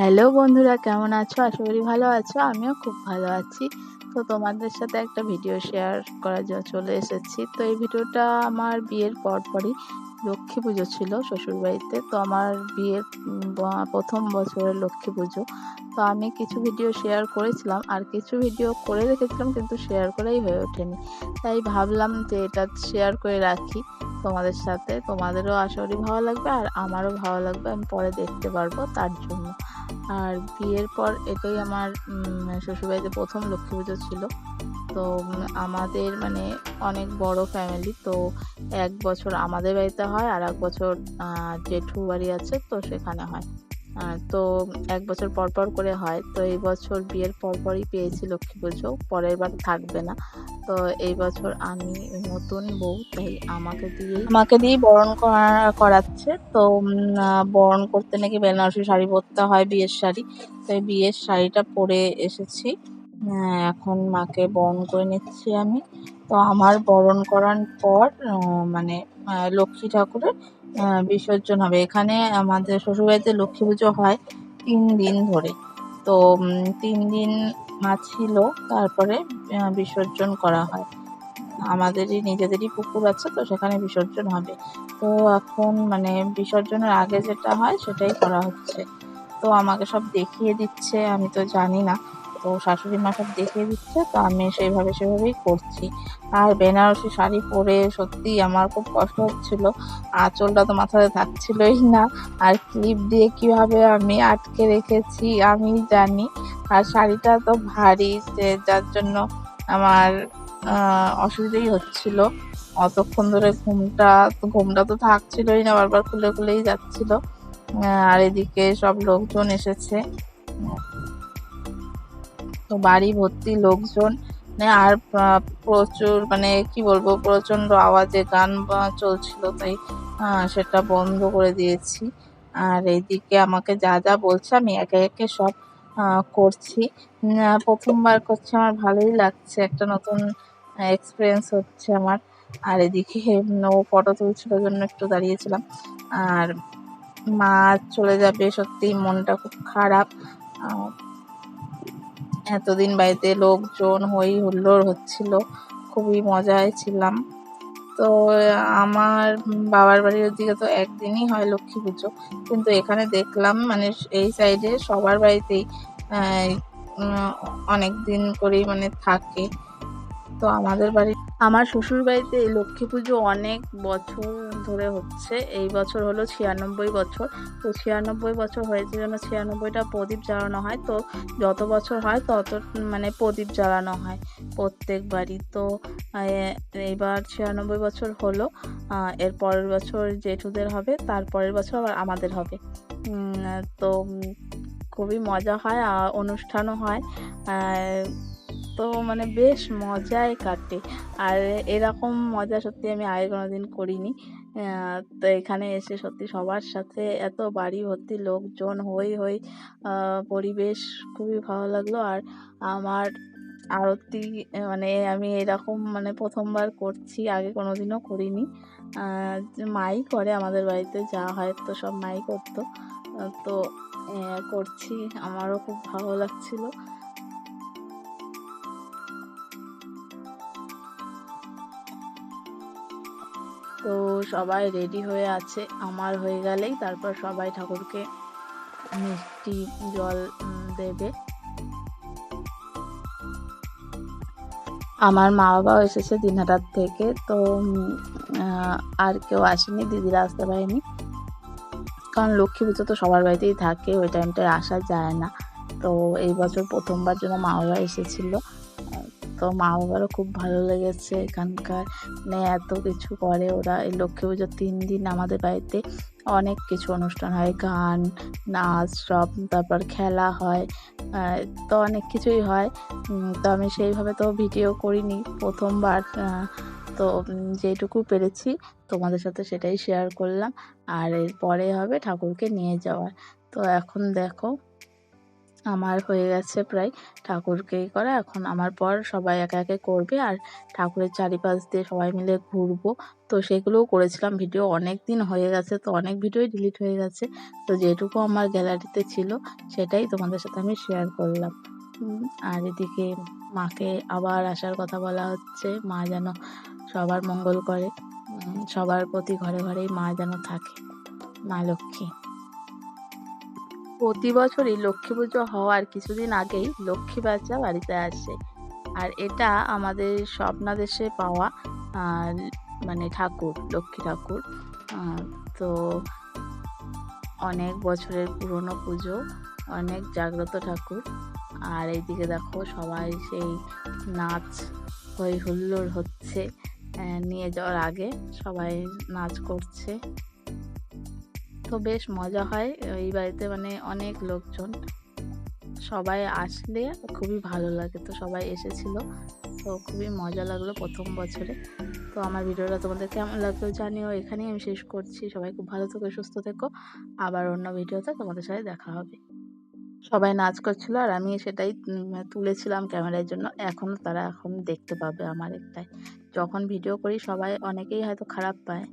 Hello বন্ধুরা, কেমন আছো? আশা করি ভালো আছো। আমিও খুব ভালো আছি। তো তোমাদের সাথে একটা ভিডিও শেয়ার করার জন্য চলে এসেছি। তো এই ভিডিওটা আমার বিয়ের পরপরই লক্ষ্মী পুজো ছিল শ্বশুরবাড়িতে। তো আমার বিয়ের প্রথম বছরের লক্ষ্মী পুজো। তো আমি কিছু ভিডিও শেয়ার করেছিলাম। আর কিছু ভিডিও করে রেখেছিলাম, কিন্তু শেয়ার করেই হয়ে ওঠেনি। তাই ভাবলাম যে এটা শেয়ার করে রাখি তোমাদের সাথে। তোমাদেরও আশা করি ভালো লাগবে, আর আমারও ভালো লাগবে। আমি পরে দেখতে পারব তার জন্য। আর বিয়ের পর এটাই আমার শ্বশুরবাড়িতে প্রথম লক্ষ্মী পুজো ছিল। তো আমাদের মানে অনেক বড় ফ্যামিলি তো এক বছর আমাদের বাড়িতে হয় আর এক বছর জেঠু বাড়ি আছে, তো সেখানে হয়। তো এক বছর পর পর করে হয়। তো এই বছর বিয়ের পর পরই পেয়েছি লক্ষ্মী পুজো, পরের বার থাকবে না। তো এই বছর আমি নতুন বউ, তাই আমাকে দিয়ে আমাকে দিয়েই বরণ করাচ্ছে। তো বরণ করতে নাকি বেনারসি শাড়ি পরতে হয় বিয়ের শাড়ি। তাই বিয়ের শাড়িটা পরে এসেছি। এখন মাকে বরণ করে নিচ্ছি আমি। তো আমার বরণ করার পর মানে লক্ষ্মী ঠাকুরের বিসর্জন হবে। এখানে আমাদের শ্বশুরবাড়িতে লক্ষ্মী পুজো হয় তিন দিন ধরে। তো তিন দিন মা ছিল তারপরে বিসর্জন করা হয়। আমাদেরই, নিজেদেরই পুকুর আছে, তো সেখানে বিসর্জন হবে। তো এখন মানে বিসর্জনের আগে যেটা হয়, সেটাই করা হচ্ছে। তো আমাকে সব দেখিয়ে দিচ্ছে, আমি তো জানি না। তো শাশুড়ি মা সব দেখিয়ে দিচ্ছে, তো আমি সেইভাবে সেভাবেই করছি। আর বেনারসি শাড়ি পরে সত্যি আমার খুব কষ্ট হচ্ছিল। আঁচলটা তো মাথাতে থাকছিলই না। আর ক্লিপ দিয়ে কীভাবে আমি আটকে রেখেছি আমি জানি। আর শাড়িটা তো ভারী, যে যার জন্য আমার অসুবিধাই হচ্ছিল। অতক্ষণ ধরে ঘুমটা ঘুমটা তো থাকছিলই না, বারবার খুলে খুলেই যাচ্ছিল। আর এদিকে সব লোকজন এসেছে। তো বাড়ি ভর্তি লোকজন মানে আর প্রচুর মানে কি বলব প্রচণ্ড আওয়াজে গান চলছিল তাই সেটা বন্ধ করে দিয়েছি। আর এইদিকে আমাকে যা যা বলছে আমি একে একে সব করছি। প্রথমবার করছি, আমার ভালোই লাগছে, একটা নতুন এক্সপিরিয়েন্স হচ্ছে আমার। আর এদিকে ও ফটো তুলছিল জন্য একটু দাঁড়িয়েছিলাম। আর মা চলে যাবে সত্যি মনটা খুব খারাপ। এতদিন বাড়িতে লোকজন হই হুল্লোড় হচ্ছিল, খুবই মজায় ছিলাম। তো আমার বাবার বাড়ির দিকে তো একদিনই হয় লক্ষ্মী পুজো। কিন্তু এখানে দেখলাম মানে এই সাইডে সবার বাড়িতেই অনেক দিন করেই মানে থাকে। তো আমাদের বাড়ি আমার শ্বশুর বাড়িতে এই লক্ষ্মী পুজো অনেক বছর ধরে হচ্ছে। এই বছর হলো ছিয়ানব্বই বছর। তো ছিয়ানব্বই বছর হয়েছে যেন ছিয়ানব্বইটা প্রদীপ জ্বালানো হয়। তো যত বছর হয় তত মানে প্রদীপ জ্বালানো হয় প্রত্যেক বাড়ি। তো এইবার ছিয়ানব্বই বছর হলো। এর পরের বছর জেঠুদের হবে তারপরের বছর আবার আমাদের হবে। তো খুবই মজা হয় অনুষ্ঠানও হয়। তো মানে বেশ মজাই কাটে। আর এরকম মজা সত্যি আমি আগে কোনো দিন করিনি তো এখানে এসে সত্যি সবার সাথে এত বাড়ি ভর্তি লোকজন হই হই পরিবেশ খুবই ভালো লাগল। আর আমার আরতি মানে আমি এরকম মানে প্রথমবার করছি, আগে কোনো দিনও করিনি মাই করে আমাদের বাড়িতে যা হয়, তো সব মাই করতো। তো করছি। আমারও খুব ভালো লাগছিল। তো সবাই রেডি হয়ে আছে। আমার হয়ে গেলেই তারপর সবাই ঠাকুরকে মিষ্টি জল দেবে। আমার মা বাবাও এসেছে দিনহাটার থেকে, তো আর কেউ আসেনি, দিদিরা আসতে পারেনি। কারণ লক্ষ্মী পুজো তো সবার বাড়িতেই থাকে, ওই টাইমটায় আসা যায় না। তো এই বছর প্রথমবার জন্য মা বাবা এসেছিল। তো মা বাবারও খুব ভালো লেগেছে এখানকার। মানে এত কিছু করে ওরা। এই লক্ষ্মী পুজোর তিন দিন আমাদের বাড়িতে অনেক কিছু অনুষ্ঠান হয়। গান, নাচ, সব, তারপর খেলা হয় তো অনেক কিছুই হয়। তো আমি সেইভাবে তো ভিডিও করিনি প্রথমবার তো যেটুকু পেরেছি তোমাদের সাথে সেটাই শেয়ার করলাম। আর এরপরে হবে ঠাকুরকে নিয়ে যাওয়ার। তো এখন দেখো আমার হয়ে গেছে প্রায়। ঠাকুরকেই করা। এখন আমার পর সবাই একে একে করবে। আর ঠাকুরের চারিপাশ দিয়ে সবাই মিলে ঘুরবো। তো সেগুলোও করেছিলাম। ভিডিও অনেক দিন হয়ে গেছে। তো অনেক ভিডিওই ডিলিট হয়ে গেছে। তো যেটুকু আমার গ্যালারিতে ছিল, সেটাই তোমাদের সাথে আমি শেয়ার করলাম। আর এদিকে মাকে আবার আসার কথা বলা হচ্ছে। মা যেন সবার মঙ্গল করে। সবার প্রতি ঘরে ঘরেই মা যেন থাকে। মা লক্ষ্মী। প্রতি বছরই লক্ষ্মী পুজো হওয়ার কিছুদিন আগেই লক্ষ্মী বাচ্চা বাড়িতে আসে। আর এটা আমাদের স্বপ্নাদেশে পাওয়া মানে ঠাকুর, লক্ষ্মী ঠাকুর। তো অনেক বছরের পুরনো পুজো, অনেক জাগ্রত ঠাকুর। আর এইদিকে দেখো সবাই সেই নাচ হই হুল্লোড় হচ্ছে নিয়ে যাওয়ার আগে সবাই নাচ করছে। তো বেশ মজা হয়। এই বাড়িতে মানে অনেক লোকজন। সবাই আসলে খুবই ভালো লাগে। তো সবাই এসেছিল। তো খুবই মজা লাগল প্রথম বছরে। তো আমার ভিডিওটা তোমাদের কেমন লাগল জানিও। এখানেই আমি শেষ করছি। সবাই খুব ভালো থেকো, সুস্থ থেকো। আবার অন্য ভিডিওতে তোমাদের সাথে দেখা হবে। সবাই নাচ করছিল আর আমি সেটাই তুলেছিলাম ক্যামেরার জন্য। এখনও তারা এখন দেখতে পাবে আমার একটাই। যখন ভিডিও করি সবাই অনেকেই হয়তো খারাপ পায়।